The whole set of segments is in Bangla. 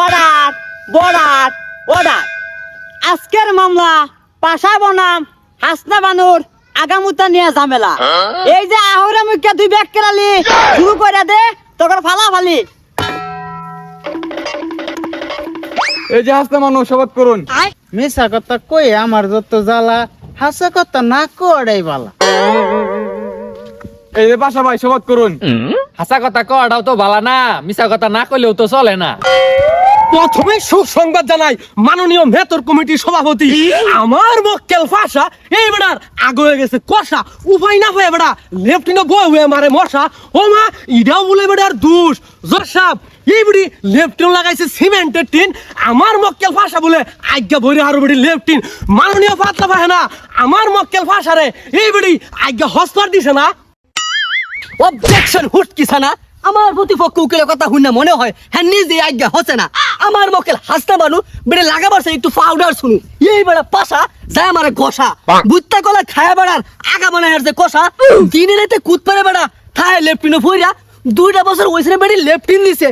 অর্ডার বর্ডার অর্ডার আজকের মামলা পাশা বনাম হাসনা বানুর আগামুতা নিয়ে ঝামেলা। এই যে আহরা মুখে দুই ব্যাগ কেরালি শুরু করে দে তোর ফালা ফালি এই যে হাসতে মানুষ শপথ করুন। মিশা কথা কই আমার যত জ্বালা হাসা কথা না কড়াই বালা। এই যে পাশা ভাই শপথ করুন। হাসা কথা কটাও তো ভালো না মিশা কথা না কইলেও তো চলে না। প্রথমে সুসংবাদ জানাই মাননীয় মেতর কমিটির সভাপতি। আমার মক্কেল ফাঁসা এই বেড়ার আগ হয়ে গেছে কষা উপায় না হয়ে বেড়া। লেফটিনে বই হয়ে মারে মশা। ও মা ইডাও বলে বেড়ার দুষ। জোর সাপ এই বুড়ি লেফটিন লাগাইছে সিমেন্টের টিন। আমার মক্কেল ফাঁসা বলে আজ্ঞা ভরে হারো বুড়ি লেফটিন। মাননীয় পাতলা ভাই না আমার মক্কেল ফাঁসা রে এই বুড়ি আজ্ঞা হস্তর দিছে না। অবজেকশন না আমার প্রতিপক্ষ উকিলের কথা শুনে মনে হয় হ্যাঁ নিজে আজ্ঞা হচ্ছে না। আমার মকেল হাসতে বানু বেড়ে লাগাবার একটু পাউডার শুনু এই বেড়া পাশা যায় আমার ঘষা বুত্তা কলা খায়া বেড়ার আগা বানা হেরছে কষা। দিনে রাতে কুত পারে বেড়া থায় লেফটিনে ভইরা দুইটা বছর ওইখানে বেড়ি লেফটিন দিছে।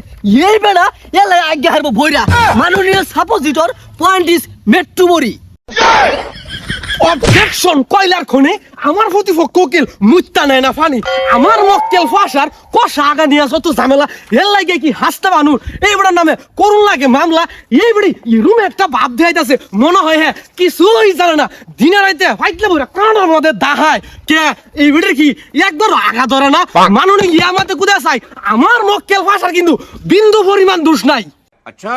এই বেড়া এলাই আজ্ঞা হারবো ভইরা। মাননীয় সাপোজিটর পয়েন্ট ইজ মেট্রুমরি অবজেকশন কয়লার খনে। আমার প্রতিপক্ষ কোকিল মুত্তা নেয় না ফানি। আমার মক্কেল ফাঁসার কষা আগা নিয়ে আসো তো ঝামেলা এর লাগে কি হাসতে বানুর এই বেড়ার নামে করুন লাগে মামলা। এই বেড়ি রুমে একটা ভাব দেয়াইতাছে মনে হয় হ্যাঁ কিছুই জানে না। দিনে রাইতে ফাইটলে বইরা কানার মধ্যে দাহায়। কে এই বেড়ে কি একবার আগা ধরে না? মানুষ ইয়া মাতে কুদে চাই? আমার মক্কেল ফাঁসার কিন্তু বিন্দু পরিমাণ দোষ নাই। আচ্ছা।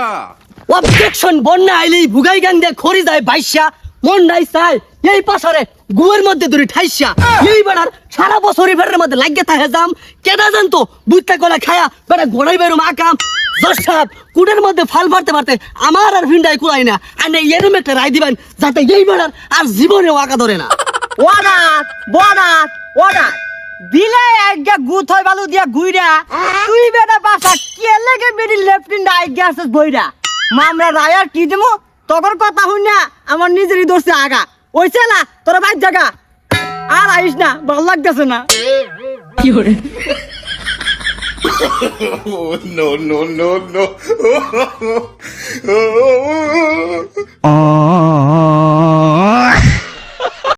অবজেকশন বন্যা আইলেই ভুগাই গান দিয়ে খড়ি যায় বাইশা। মন নাই চাই। এই পাশারে গুয়ের মধ্যে ধরে ঠাইসা। এই বেড়ার সারা বছর ফেরের মধ্যে লাগিয়ে থাকে যাম কেনা জানতো বুঝতে কলা খায়া বেড়া ঘোড়াই বেরো আকাম। দশাপ কুটের মধ্যে ফাল পারতে পারতে আমার আর ভিন্ডাই কুড়াই না। আর না এরম একটা রায় দিবেন যাতে এই বেড়ার আর জীবনেও আঁকা ধরে না। অর্ডার বর্ডার অর্ডার দিলে একগা গুথ হয় বালু দিয়া গুইরা তুই বেটা পাশা কে লেগে বেরি লেফটিন আইগা আসছ বইরা? মামরা রায়ার কি দেমু? তখন কথা হই আমার নিজেরই দোষে আগা ওইছে না তোর বাইর জায়গা আর আইস না ভালো লাগতেছে না no, no, no, no.